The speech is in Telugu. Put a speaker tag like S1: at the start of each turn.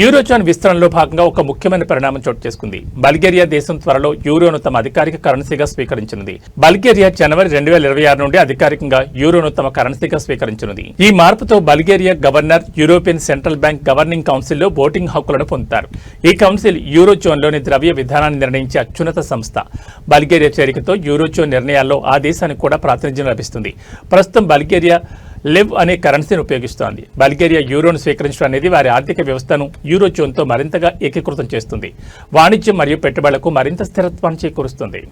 S1: యూరోజోన్ విస్తరణలో భాగంగా ఒక ముఖ్యమైన పరిణామం చోటు చేసుకుంది. బల్గేరియా దేశం త్వరలో యూరోను తమ అధికారిక కరెన్సీగా స్వీకరించనుంది. బల్గేరియా జనవరి రెండు వేల ఇరవై ఆరు నుండి అధికారికంగా యూరోను తమ కరెన్సీగా స్వీకరించనుంది. ఈ మార్పుతో Bulgaria governor European central bank governing కౌన్సిల్లో ఓటింగ్ హక్కులను పొందుతారు. ఈ కౌన్సిల్ యూరోజోన్లోని ద్రవ్య విధానాన్ని నిర్ణయించే అత్యున్నత సంస్థ. బల్గేరియా చేరికతో యూరోజోన్ నిర్ణయాల్లో ఆ దేశానికి కూడా ప్రాతినిధ్యం లభిస్తుంది. ప్రస్తుతం బల్గేరియా లివ్ అనే కరెన్సీని ఉపయోగిస్తోంది. బల్గేరియా యూరోను స్వీకరించడం అనేది వారి ఆర్థిక వ్యవస్థను యూరోజోన్తో మరింతగా ఏకీకృతం చేస్తుంది. వాణిజ్యం మరియు పెట్టుబడులకు మరింత స్థిరత్వాన్ని చేకూరుస్తుంది.